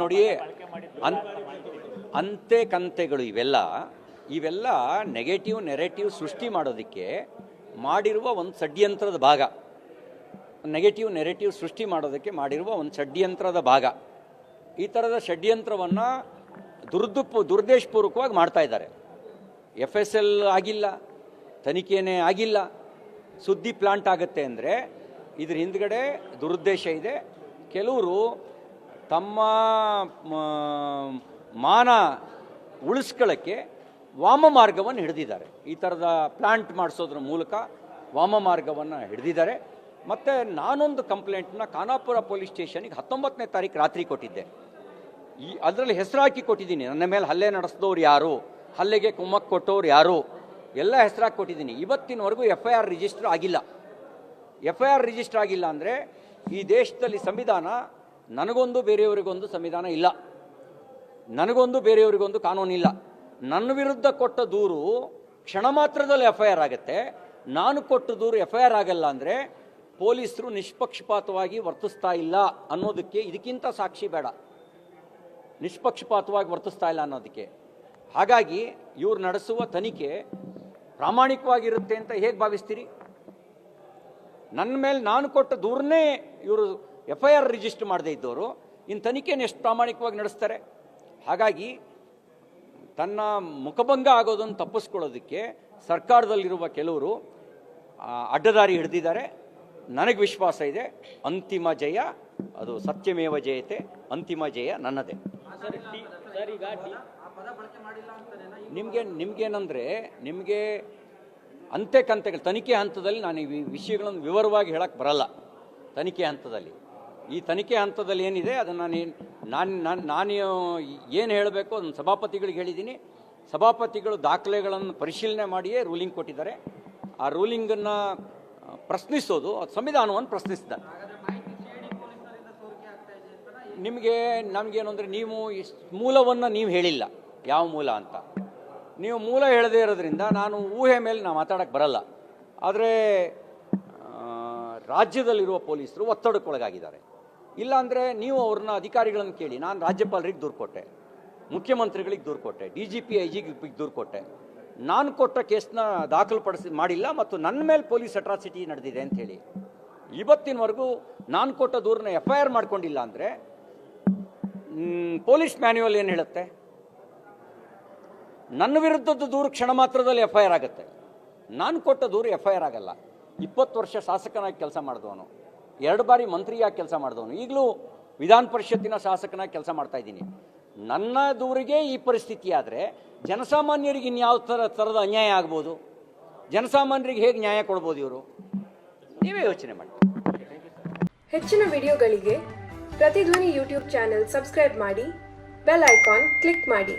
ನೋಡಿ ಅನ್ ಅಂತೆ ಕಂತೆಗಳು ಇವೆಲ್ಲ ಇವೆಲ್ಲ ನೆಗೆಟಿವ್ ನೆರೆಟಿವ್ ಸೃಷ್ಟಿ ಮಾಡೋದಕ್ಕೆ ಮಾಡಿರುವ ಒಂದು ಷಡ್ಯಂತ್ರದ ಭಾಗ. ನೆಗೆಟಿವ್ ನೆರೆಟಿವ್ ಸೃಷ್ಟಿ ಮಾಡೋದಕ್ಕೆ ಮಾಡಿರುವ ಒಂದು ಷಡ್ಯಂತ್ರದ ಭಾಗ. ಈ ಥರದ ಷಡ್ಯಂತ್ರವನ್ನು ದುರ್ದುಪ್, ದುರ್ದೇಶಪೂರ್ವಕವಾಗಿ ಮಾಡ್ತಾ ಇದ್ದಾರೆ. ಎಫ್ ಎಸ್ ಎಲ್ ಆಗಿಲ್ಲ, ತನಿಖೆನೇ ಆಗಿಲ್ಲ. ಸುದ್ದಿ ಪ್ಲಾಂಟ್ ಆಗುತ್ತೆ ಅಂದರೆ ಇದ್ರ ಹಿಂದ್ಗಡೆ ದುರುದ್ದೇಶ ಇದೆ. ಕೆಲವರು ತಮ್ಮ ಮಾನ ಉಳಿಸ್ಕೊಳ್ಳೋಕ್ಕೆ ವಾಮ ಮಾರ್ಗವನ್ನು ಹಿಡಿದಿದ್ದಾರೆ. ಈ ಥರದ ಪ್ಲಾಂಟ್ ಮಾಡಿಸೋದ್ರ ಮೂಲಕ ವಾಮ ಮಾರ್ಗವನ್ನು ಹಿಡಿದಿದ್ದಾರೆ. ಮತ್ತು ನಾನೊಂದು ಕಂಪ್ಲೇಂಟನ್ನ ಖಾನಾಪುರ ಪೊಲೀಸ್ ಸ್ಟೇಷನಿಗೆ ಹತ್ತೊಂಬತ್ತನೇ ತಾರೀಕು ರಾತ್ರಿ ಕೊಟ್ಟಿದ್ದೆ. ಈ ಅದರಲ್ಲಿ ಹೆಸರು ಹಾಕಿ ಕೊಟ್ಟಿದ್ದೀನಿ. ನನ್ನ ಮೇಲೆ ಹಲ್ಲೆ ನಡೆಸಿದವ್ರು ಯಾರು? ಹಲ್ಲೆಗೆ ಕುಮ್ಮಕ್ಕೆ ಕೊಟ್ಟವ್ರು ಯಾರು? ಎಲ್ಲ ಹೆಸರಾಗಿ ಕೊಟ್ಟಿದ್ದೀನಿ. ಇವತ್ತಿನವರೆಗೂ ಎಫ್ ಐ ಆರ್ ರಿಜಿಸ್ಟರ್ ಆಗಿಲ್ಲ. ಎಫ್ ಐ ಆರ್ ರಿಜಿಸ್ಟರ್ ಆಗಿಲ್ಲ ಅಂದರೆ ಈ ದೇಶದಲ್ಲಿ ಸಂವಿಧಾನ ನನಗೊಂದು ಬೇರೆಯವರಿಗೊಂದು ಸಂವಿಧಾನ ಇಲ್ಲ. ನನಗೊಂದು ಬೇರೆಯವರಿಗೊಂದು ಕಾನೂನಿಲ್ಲ ನನ್ನ ವಿರುದ್ಧ ಕೊಟ್ಟ ದೂರು ಕ್ಷಣ ಮಾತ್ರದಲ್ಲಿ ಎಫ್ ಐ ಆರ್ ಆಗುತ್ತೆ. ನಾನು ಕೊಟ್ಟ ದೂರು ಎಫ್ ಐ ಆರ್ ಆಗಲ್ಲ ಅಂದರೆ ಪೊಲೀಸರು ನಿಷ್ಪಕ್ಷಪಾತವಾಗಿ ವರ್ತಿಸ್ತಾ ಇಲ್ಲ ಅನ್ನೋದಕ್ಕೆ ಇದಕ್ಕಿಂತ ಸಾಕ್ಷಿ ಬೇಡ. ನಿಷ್ಪಕ್ಷಪಾತವಾಗಿ ವರ್ತಿಸ್ತಾ ಇಲ್ಲ ಅನ್ನೋದಕ್ಕೆ. ಹಾಗಾಗಿ ಇವ್ರು ನಡೆಸುವ ತನಿಖೆ ಪ್ರಾಮಾಣಿಕವಾಗಿರುತ್ತೆ ಅಂತ ಹೇಗೆ ಭಾವಿಸ್ತೀರಿ? ನನ್ನ ಮೇಲೆ ನಾನು ಕೊಟ್ಟ ದೂರನ್ನೇ ಇವರು ಎಫ್ ಐ ಆರ್ ರಿಜಿಸ್ಟರ್ ಮಾಡದೇ ಇದ್ದವರು ಇನ್ನು ತನಿಖೆಯನ್ನು ಎಷ್ಟು ಪ್ರಾಮಾಣಿಕವಾಗಿ ನಡೆಸ್ತಾರೆ? ಹಾಗಾಗಿ ತನ್ನ ಮುಖಭಂಗ ಆಗೋದನ್ನು ತಪ್ಪಿಸ್ಕೊಳ್ಳೋದಕ್ಕೆ ಸರ್ಕಾರದಲ್ಲಿರುವ ಕೆಲವರು ಅಡ್ಡದಾರಿ ಹಿಡಿದಿದ್ದಾರೆ. ನನಗೆ ವಿಶ್ವಾಸ ಇದೆ ಅಂತಿಮ ಜಯ ಅದು ಸತ್ಯಮೇವ ಜಯತೆ ಅಂತಿಮ ಜಯ ನನ್ನದೇ. ನಿಮಗೆ ನಿಮ್ಗೇನಂದ್ರೆ ನಿಮಗೆ ಅಂತೆ ಕಂತೆಗಳು ತನಿಖೆ ಹಂತದಲ್ಲಿ ನಾನು ಈ ವಿಷಯಗಳನ್ನು ವಿವರವಾಗಿ ಹೇಳಕ್ಕೆ ಬರಲ್ಲ. ತನಿಖೆ ಹಂತದಲ್ಲಿ. ಈ ತನಿಖೆ ಹಂತದಲ್ಲಿ ಏನಿದೆ, ಅದನ್ನು ನಾನು ನಾನು ನಾನು ಏನು ಹೇಳಬೇಕು ಅದನ್ನು ಸಭಾಪತಿಗಳಿಗೆ ಹೇಳಿದ್ದೀನಿ ಸಭಾಪತಿಗಳು ದಾಖಲೆಗಳನ್ನು ಪರಿಶೀಲನೆ ಮಾಡಿಯೇ ರೂಲಿಂಗ್ ಕೊಟ್ಟಿದ್ದಾರೆ. ಆ ರೂಲಿಂಗನ್ನು ಪ್ರಶ್ನಿಸೋದು ಅದು ಸಂವಿಧಾನವನ್ನು ಪ್ರಶ್ನಿಸಿದ್ದಾರೆ. ನಿಮಗೆ, ನಮಗೇನು ಅಂದರೆ ನೀವು ಮೂಲವನ್ನು ನೀವು ಹೇಳಿಲ್ಲ. ಯಾವ ಮೂಲ ಅಂತ. ನೀವು ಮೂಲ ಹೇಳದೇ ಇರೋದ್ರಿಂದ ನಾನು ಊಹೆ ಮೇಲೆ ನಾನು ಮಾತಾಡಕ್ಕೆ ಬರಲ್ಲ. ಆದರೆ ರಾಜ್ಯದಲ್ಲಿರುವ ಪೊಲೀಸರು ಒತ್ತಡಕ್ಕೊಳಗಾಗಿದ್ದಾರೆ. ಇಲ್ಲಾಂದರೆ ನೀವು ಅವ್ರನ್ನ ಅಧಿಕಾರಿಗಳನ್ನು ಕೇಳಿ. ನಾನು ರಾಜ್ಯಪಾಲರಿಗೆ ದೂರು ಕೊಟ್ಟೆ. ಮುಖ್ಯಮಂತ್ರಿಗಳಿಗೆ ದೂರು ಕೊಟ್ಟೆ. ಡಿ ಜಿ ಪಿ, ಐ ಜಿಗೆ ದೂರು ಕೊಟ್ಟೆ. ನಾನು ಕೊಟ್ಟ ಕೇಸ್ನ ದಾಖಲು ಪಡಿಸಿ ಮಾಡಿಲ್ಲ ಮತ್ತು ನನ್ನ ಮೇಲೆ ಪೊಲೀಸ್ ಅಟ್ರಾಸಿಟಿ ನಡೆದಿದೆ ಅಂತ ಹೇಳಿ. ಇವತ್ತಿನವರೆಗೂ ನಾನು ಕೊಟ್ಟ ದೂರನ್ನ ಎಫ್ ಐ ಆರ್ ಮಾಡ್ಕೊಂಡಿಲ್ಲ ಅಂದರೆ ಪೊಲೀಸ್ ಮ್ಯಾನ್ಯುವಲ್ ಏನು ಹೇಳುತ್ತೆ? ನನ್ನ ವಿರುದ್ಧದ ದೂರು ಕ್ಷಣ ಮಾತ್ರದಲ್ಲಿ ಎಫ್ ಐ ಆರ್ ಆಗುತ್ತೆ. ನಾನು ಕೊಟ್ಟ ದೂರು ಎಫ್ ಐ ಆರ್ ಆಗಲ್ಲ. ಇಪ್ಪತ್ತು ವರ್ಷ ಶಾಸಕನಾಗಿ ಕೆಲಸ ಮಾಡಿದವನು. ಎರಡು ಬಾರಿ ಮಂತ್ರಿಯಾಗಿ ಕೆಲಸ ಮಾಡಿದವನು. ಈಗಲೂ ವಿಧಾನ ಪರಿಷತ್ತಿನ ಶಾಸಕನಾಗಿ ಕೆಲಸ ಮಾಡ್ತಾ ಇದ್ದೀನಿ. ನನ್ನ ದೂರಿಗೆ ಈ ಪರಿಸ್ಥಿತಿ ಆದರೆ ಜನಸಾಮಾನ್ಯರಿಗೆ ಇನ್ಯಾವ ಥರ ಥರದ ಅನ್ಯಾಯ ಆಗ್ಬೋದು? ಜನಸಾಮಾನ್ಯರಿಗೆ ಹೇಗೆ ನ್ಯಾಯ ಕೊಡ್ಬೋದು ಇವರು? ನೀವೇ ಯೋಚನೆ ಮಾಡಿ. ಹೆಚ್ಚಿನ ವಿಡಿಯೋಗಳಿಗೆ ಪ್ರತಿಧ್ವನಿ ಯೂಟ್ಯೂಬ್ ಚಾನೆಲ್ ಸಬ್ಸ್ಕ್ರೈಬ್ ಮಾಡಿ, ಬೆಲ್ ಐಕಾನ್ ಕ್ಲಿಕ್ ಮಾಡಿ.